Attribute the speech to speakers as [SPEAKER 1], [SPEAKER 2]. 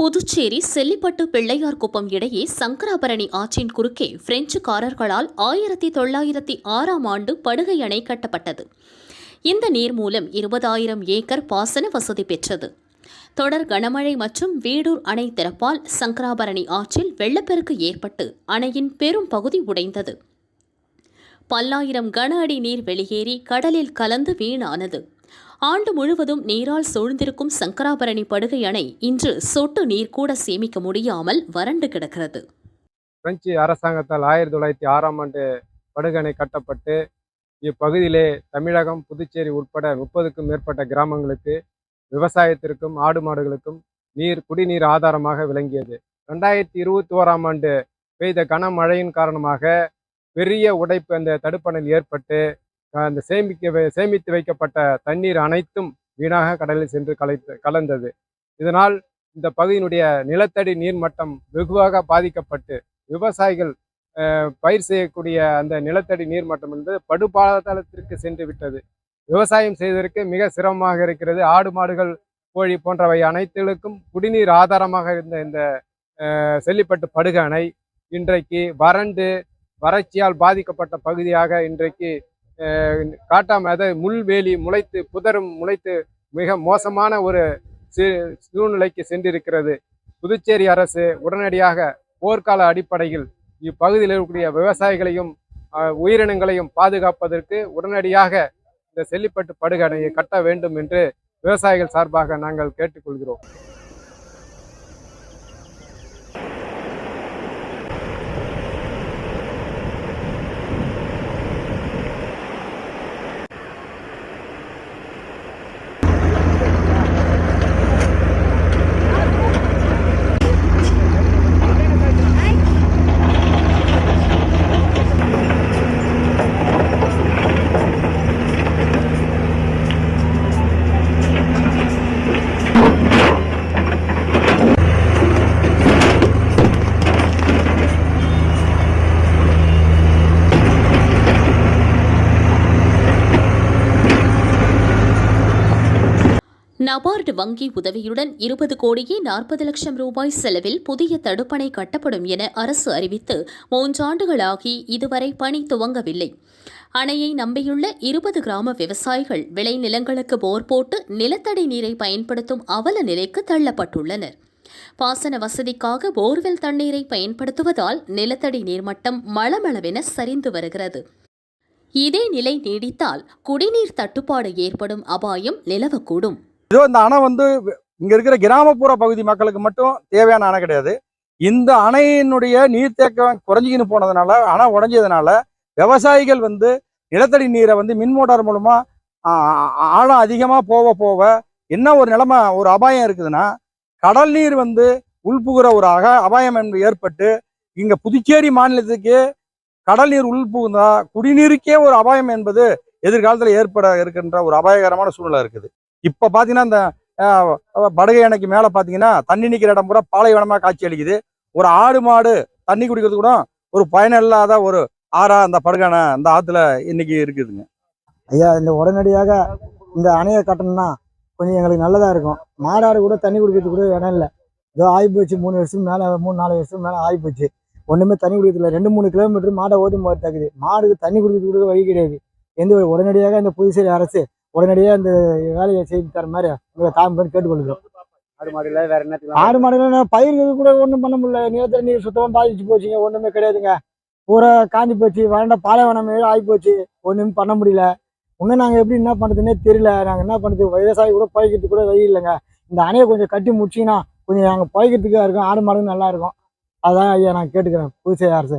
[SPEAKER 1] புதுச்சேரி செல்லிப்பட்டு பிள்ளையார்குப்பம் இடையே சங்கராபரணி ஆற்றின் குறுக்கே பிரெஞ்சுக்காரர்களால் ஆயிரத்தி தொள்ளாயிரத்தி ஆறாம் ஆண்டு படுகை அணை கட்டப்பட்டது. இந்த நீர் மூலம் இருபதாயிரம் ஏக்கர் பாசன வசதி பெற்றது. தொடர் கனமழை மற்றும் வீடூர் அணை திறப்பால் சங்கராபரணி ஆற்றில் வெள்ளப்பெருக்கு ஏற்பட்டு அணையின் பெரும் பகுதி உடைந்தது. பல்லாயிரம் கன அடி நீர் வெளியேறி கடலில் கலந்து வீணானது. ஆண்டு முழுவதும் நீரால் சூழ்ந்திருக்கும் சங்கராபரணி படுகை அணை இன்று சொட்டு நீர் கூட சேமிக்க முடியாமல் வறண்டு கிடக்கிறது.
[SPEAKER 2] பிரெஞ்சு அரசாங்கத்தால் ஆயிரத்தி தொள்ளாயிரத்தி ஆறாம் ஆண்டு படுகணை கட்டப்பட்டு இப்பகுதியிலே தமிழகம் புதுச்சேரி உட்பட முப்பதுக்கும் மேற்பட்ட கிராமங்களுக்கு விவசாயத்திற்கும் ஆடு மாடுகளுக்கும் நீர் குடிநீர் ஆதாரமாக விளங்கியது. ரெண்டாயிரத்தி இருபத்தி ஓராம் ஆண்டு பெய்த கனமழையின் காரணமாக பெரிய உடைப்பு அந்த தடுப்பணையில் ஏற்பட்டு அந்த சேமிக்க சேமித்து வைக்கப்பட்ட தண்ணீர் அனைத்தும் வீணாக கடலில் சென்று கலைத்து கலந்தது. இதனால் இந்த பகுதியினுடைய நிலத்தடி நீர்மட்டம் வெகுவாக பாதிக்கப்பட்டு விவசாயிகள் பயிர் செய்யக்கூடிய அந்த நிலத்தடி நீர்மட்டம் என்பது படுபாதாளத்திற்கு சென்று விட்டது. விவசாயம் செய்வதற்கு மிக சிரமமாக இருக்கிறது. ஆடு மாடுகள் கோழி போன்றவை அனைத்துகளுக்கும் குடிநீர் ஆதாரமாக இருந்த இந்த செல்லிப்பட்டு படுகணை இன்றைக்கு வறண்டு வறட்சியால் பாதிக்கப்பட்ட பகுதியாக இன்றைக்கு காட்டாமல் காட்டாம முள்வேலி முளைத்து புதரும் முளைத்து மிக மோசமான ஒரு சூழ்நிலைக்கு சென்றிருக்கிறது. புதுச்சேரி அரசு உடனடியாக போர்க்கால அடிப்படையில் இப்பகுதியில் இருக்கக்கூடிய விவசாயிகளையும் உயிரினங்களையும் பாதுகாப்பதற்கு உடனடியாக இந்த செல்லிப்பட்டு படுகணையை கட்ட வேண்டும் என்று விவசாயிகள் சார்பாக நாங்கள் கேட்டுக்கொள்கிறோம்.
[SPEAKER 1] நபார்டு வங்கி உதவியுடன் இருபது கோடியே நாற்பது லட்சம் ரூபாய் செலவில் புதிய தடுப்பணை கட்டப்படும் என அரசு அறிவித்து மூன்றாண்டுகளாகி இதுவரை பணி துவங்கவில்லை. அணையை நம்பியுள்ள இருபது கிராம விவசாயிகள் விளைநிலங்களுக்கு போர் போட்டு நிலத்தடி நீரை பயன்படுத்தும் அவல நிலைக்கு தள்ளப்பட்டுள்ளனர். பாசன வசதிக்காக போர்வெல் தண்ணீரை பயன்படுத்துவதால் நிலத்தடி நீர்மட்டம் மளமளவென சரிந்து வருகிறது. இதே நிலை நீடித்தால் குடிநீர் தட்டுப்பாடு ஏற்படும் அபாயம் நிலவக்கூடும்.
[SPEAKER 3] இதோ இந்த அணை வந்து இங்க இருக்கிற கிராமப்புற பகுதி மக்களுக்கு மட்டும் தேவையான அணை கிடையாது. இந்த அணையினுடைய நீர்த்தேக்கம் குறைஞ்சிக்கின்னு போனதுனால அணை உடஞ்சதுனால விவசாயிகள் வந்து நிலத்தடி நீரை வந்து மின் மோட்டார் மூலமா ஆழம் அதிகமா போக போக என்ன ஒரு நிலைமை ஒரு அபாயம் இருக்குதுன்னா கடல் நீர் வந்து உள்புகிற ஒரு அக அபாயம் என்பது ஏற்பட்டு இங்க புதுச்சேரி மாநிலத்துக்கு கடல் நீர் உள்புகுந்தா குடிநீருக்கே ஒரு அபாயம் என்பது எதிர்காலத்தில் ஏற்பட இருக்கின்ற ஒரு அபாயகரமான சூழ்நிலை இருக்குது. இப்ப பாத்தீங்கன்னா இந்த படுகை அணைக்கு மேல பாத்தீங்கன்னா தண்ணி நிக்கிற இடம் பூரா பாலைவனமா காட்சி அளிக்குது. ஒரு ஆடு மாடு தண்ணி குடிக்கிறது கூட ஒரு பயனில்லாத ஒரு ஆறா அந்த படுகான அந்த ஆத்துல இன்னைக்கு இருக்குதுங்க.
[SPEAKER 4] ஐயா இந்த உடனடியாக இந்த அணையை கட்டணும்னா கொஞ்சம் எங்களுக்கு நல்லதாக இருக்கும். மாடாடு கூட தண்ணி குடிக்கிறதுக்கு கூட இடம் இல்லை. ஏதோ ஆகி போச்சு மூணு வருஷம் மேலே மூணு நாலு வருஷம் மேலே ஆகி போச்சு ஒன்றுமே தண்ணி குடிக்கிறது இல்லை. ரெண்டு மூணு கிலோமீட்டர் மாடை ஓட்டி போகிறது தக்குது மாடுக்கு தண்ணி குடிக்கிறதுக்கு கூட வழி கிடையாது. எந்த உடனடியாக இந்த புதுச்சேரி அரசு உடனடியாக இந்த வேலையை செய்து தர மாதிரி உங்கள் தாம்பரம் கேட்டுக்கொள்கிறோம்.
[SPEAKER 5] ஆடு மாடு இல்லை வேற என்னத்துக்கு
[SPEAKER 4] ஆடு மாடுகள் பயிர்கள் கூட ஒன்றும் பண்ண முடியல. நிலத்தடி நீர் சுத்தமாக பாதிச்சு போச்சுங்க. ஒன்றுமே கிடையாதுங்க. பூரா காஞ்சி போச்சு. வறண்ட பாலைவனம் ஆகி போச்சு. ஒன்றும் பண்ண முடியல. இன்னும் நாங்கள் எப்படி என்ன பண்ணுறதுன்னே தெரியல. நாங்கள் என்ன பண்ணுறது விவசாயி கூட பழைக்கிறதுக்கு கூட வழி இல்லைங்க. இந்த அணையை கொஞ்சம் கட்டி முடிச்சிங்கன்னா கொஞ்சம் நாங்கள் பழைக்கிறதுக்காக இருக்கும். ஆடு மாடுங்க நல்லா இருக்கும். அதான் ஐயா நான் கேட்டுக்கிறேன். புதுச்சேரி அரசு.